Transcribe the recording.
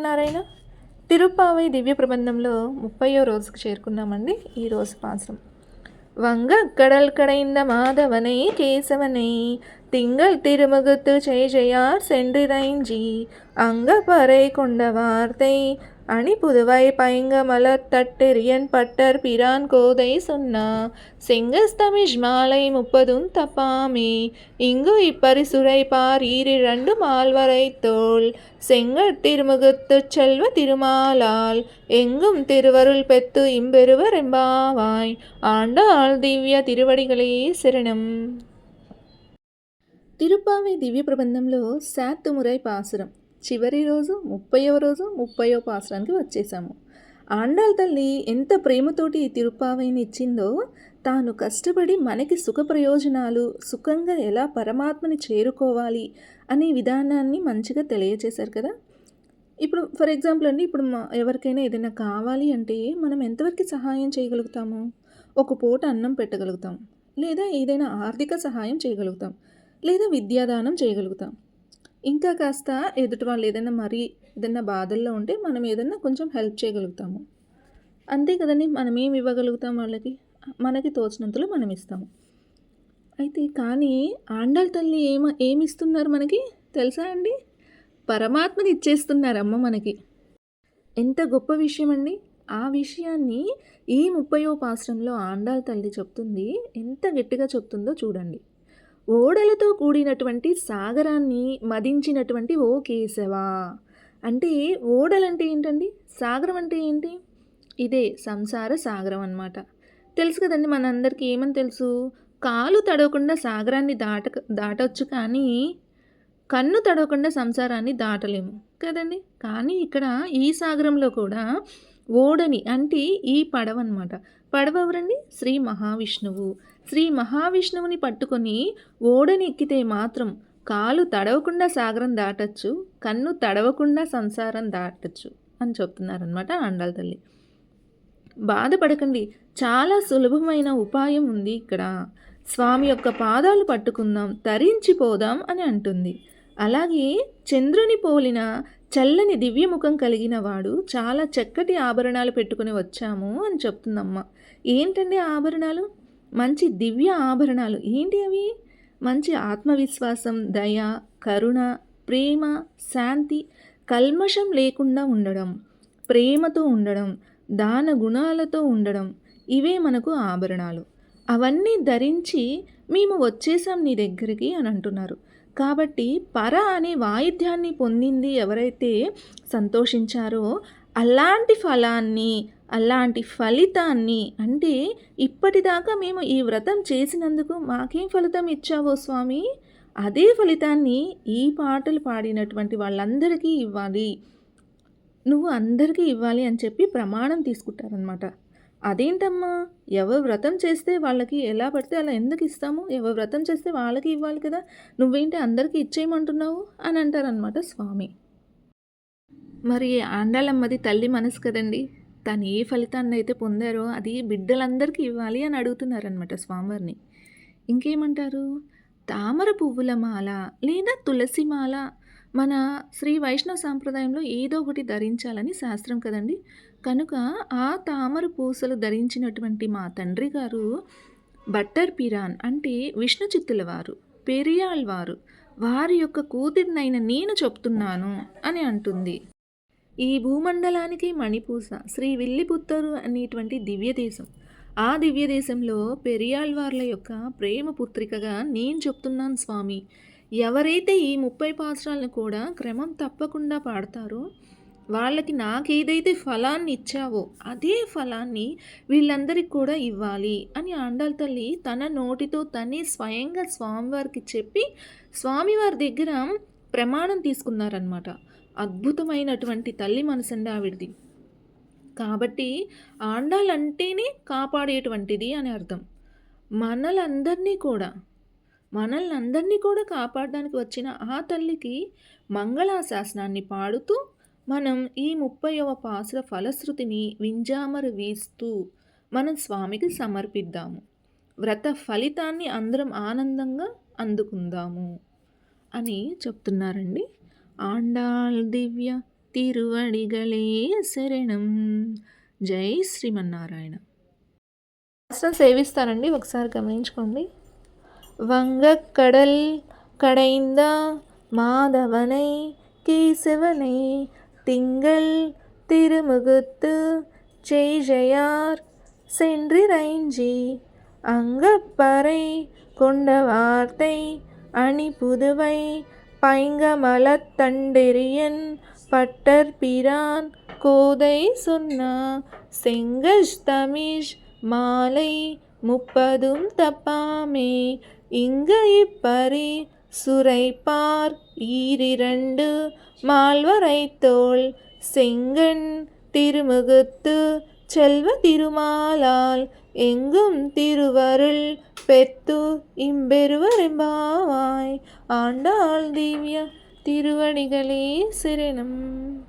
నారాయణ తిరుపావై దివ్య ప్రబంధంలో ముప్పయో రోజుకు చేరుకున్నామండి ఈ రోజు పాసం వంగ కడల్ కడైంద మాధవనై కేశవనై திங்கள் திருமுகத்து செய்கையார் சென்றிறைஞ்சி అంగ పరై కొండ వార్తై அணி புதுவை பைங்க மலத்தட்டெரியன் பட்டர் பிரான் கோதை சொன்னா செங்கஸ்தமிஷ் மாலை முப்பதும் தப்பாமே இங்கு இப்பரிசுரை பார் ஈரிரண்டு மால்வரை தோல் செங்கட்டிருமுகத்து செல்வ திருமாலால் எங்கும் திருவருள் பெத்து இம்பெருவர் எம்பாவாய் ஆண்டாள் திவ்ய திருவடிகளே சரணம். திவ்ய பிரபந்தம்லோ சாத்து முறை பாசுரம். చివరి రోజు ముప్పైవ రోజు ముప్పైవ పాసరానికి వచ్చేసాము ఆండాల్ తల్లి ఎంత ప్రేమతోటి ఈ తిరుపావైని ఇచ్చిందో తాను కష్టపడి మనకి సుఖ ప్రయోజనాలు సుఖంగా ఎలా పరమాత్మని చేరుకోవాలి అనే విధానాన్ని మంచిగా తెలియచేశారు కదా. ఇప్పుడు ఫర్ ఎగ్జాంపుల్ అండి ఇప్పుడు మా ఎవరికైనా ఏదైనా కావాలి అంటే మనం ఎంతవరకు సహాయం చేయగలుగుతాము? ఒక పూట అన్నం పెట్టగలుగుతాం. లేదా ఏదైనా ఆర్థిక సహాయం చేయగలుగుతాం. లేదా విద్యాదానం చేయగలుగుతాం. ఇంకా కాస్త ఎదుటి వాళ్ళు ఏదైనా మరీ ఏదైనా బాధల్లో ఉంటే మనం ఏదైనా కొంచెం హెల్ప్ చేయగలుగుతాము. అంతే కదండి మనం ఏమి ఇవ్వగలుగుతాం వాళ్ళకి? మనకి తోచినంతలో మనం ఇస్తాము. అయితే కానీ ఆండాల్ తల్లి ఏమ ఏమిస్తున్నారు మనకి? తెలుసా అండి? పరమాత్మని ఇచ్చేస్తున్నారమ్మ మనకి. ఎంత గొప్ప విషయం అండి. ఆ విషయాన్ని ఈ ముప్పయో పాశ్రంలో ఆండాల్ తల్లి చెప్తుంది. ఎంత గట్టిగా చెప్తుందో చూడండి. ఓడలతో కూడినటువంటి సాగరాన్ని మదించినటువంటి ఓ కేశవా. అంటే ఓడలంటే ఏంటండి? సాగరం అంటే ఏంటి? ఇదే సంసార సాగరం అన్నమాట. తెలుసు కదండి మనందరికీ ఏమని తెలుసు? కాలు తడవకుండా సాగరాన్ని దాట దాటవచ్చు కానీ కన్ను తడవకుండా సంసారాన్ని దాటలేము కదండి? కానీ ఇక్కడ ఈ సాగరంలో కూడా ఓడని అంటే ఈ పడవ అనమాట పడవ ఎవరండి శ్రీ మహావిష్ణువు. శ్రీ మహావిష్ణువుని పట్టుకొని ఓడని ఎక్కితే మాత్రం కాలు తడవకుండా సాగరం దాటచ్చు కన్ను తడవకుండా సంసారం దాటచ్చు అని చెప్తున్నారనమాట అండాల తల్లి. బాధపడకండి చాలా సులభమైన ఉపాయం ఉంది ఇక్కడ. స్వామి యొక్క పాదాలు పట్టుకుందాం తరించిపోదాం అని అంటుంది. అలాగే చంద్రుని పోలిన చల్లని దివ్యముఖం కలిగిన వాడు చాలా చక్కటి ఆభరణాలు పెట్టుకుని వచ్చాము అని చెప్తుందమ్మ. ఏంటండి ఆభరణాలు? మంచి దివ్య ఆభరణాలు. ఏంటి అవి? మంచి ఆత్మవిశ్వాసం దయ కరుణ ప్రేమ శాంతి కల్మషం లేకుండా ఉండడం ప్రేమతో ఉండడం దాన గుణాలతో ఉండడం ఇవే మనకు ఆభరణాలు. అవన్నీ ధరించి మేము వచ్చేసాం నీ దగ్గరికి అని అంటున్నారు. కాబట్టి పర అనే వాయిద్యాన్ని పొందింది ఎవరైతే సంతోషించారో అలాంటి ఫలాన్ని అలాంటి ఫలితాన్ని అంటే ఇప్పటిదాకా మేము ఈ వ్రతం చేసినందుకు మాకేం ఫలితం ఇచ్చావో స్వామి? అదే ఫలితాన్ని ఈ పాటలు పాడినటువంటి వాళ్ళందరికీ ఇవ్వాలి. నువ్వు అందరికీ ఇవ్వాలి అని చెప్పి ప్రమాణం తీసుకుంటారనమాట అదేంటమ్మా? ఎవరు వ్రతం చేస్తే వాళ్ళకి ఎలా పడితే అలా ఎందుకు ఇస్తాము? ఎవరు వ్రతం చేస్తే వాళ్ళకి ఇవ్వాలి కదా? నువ్వేంటి అందరికీ ఇచ్చేయమంటున్నావు? అని అంటారనమాట స్వామి. మరి ఆండాలమ్మది తల్లి మనసు కదండి. తను ఏ ఫలితాన్ని అయితే పొందారో అది బిడ్డలందరికీ ఇవ్వాలి అని అడుగుతున్నారనమాట స్వామివారిని. ఇంకేమంటారు? తామర పువ్వుల మాల లేదా తులసి మాల మన శ్రీ వైష్ణవ సాంప్రదాయంలో ఏదో ఒకటి ధరించాలని శాస్త్రం కదండి. కనుక ఆ తామర పూసలు ధరించినటువంటి మా తండ్రి గారు బట్టర్ పిరాన్ అంటే విష్ణు చిత్తుల వారు పెరియాళ్ వారు వారి యొక్క కూతురినైన నేను చెప్తున్నాను అని అంటుంది. ఈ భూమండలానికి మణిపూస శ్రీ విల్లిపుత్తరు అనేటువంటి దివ్యదేశం ఆ దివ్యదేశంలో పెరియాళ్వార్ల పెరియాళ్ వార్ల యొక్క ప్రేమ పుత్రికగా నేను చెప్తున్నాను స్వామి. ఎవరైతే ఈ ముప్పై పాత్రలను కూడా క్రమం తప్పకుండా పాడతారో వాళ్ళకి నాకేదైతే ఫలాన్ని ఇచ్చావో అదే ఫలాన్ని వీళ్ళందరికీ కూడా ఇవ్వాలి అని ఆండాల తల్లి తన నోటితో తనే స్వయంగా స్వామివారికి చెప్పి స్వామివారి దగ్గర ప్రమాణం తీసుకున్నారనమాట అద్భుతమైనటువంటి తల్లి మనసండి ఆవిడది. కాబట్టి ఆండాలంటేనే కాపాడేటువంటిది అని అర్థం. మనలందరినీ కూడా మనల్ని అందరినీ కూడా కాపాడడానికి వచ్చిన ఆ తల్లికి మంగళాశాసనాన్ని పాడుతూ మనం ఈ ముప్పైవ పాసుల ఫలశ్రుతిని వింజామరు వీస్తూ మనం స్వామికి సమర్పిద్దాము. వ్రత ఫలితాన్ని అందరం ఆనందంగా అందుకుందాము అని చెప్తున్నారండి. ఆండాల్ దివ్య తిరువడిగలే శరణం. జై శ్రీమన్నారాయణ. శాస్త్రం సేవిస్తారండి. ఒకసారి గమనించుకోండి. வங்கக்கடல் கடைந்த மாதவனை கேசவனை திங்கள் திருமுகுத்து செய்ஜையார் சென்றிரைஞ்சி அங்கப்பறை கொண்ட வார்த்தை அணி புதுவை பைங்கமலத்தண்டெரியன் பட்டர் பிரான் கோதை சொன்ன செங்கஷ் தமிஷ் மாலை முப்பதும் தப்பாமே இங்கு இப்பரி சுரைப்பார் ஈரிரண்டு மால்வரை தோல் செங்கண் திருமுகுத்து செல்வ திருமாலால் எங்கும் திருவருள் பெத்து இம்பெருவரெம்பாவாய். ஆண்டாள் திவ்ய திருவடிகளே சிரணம்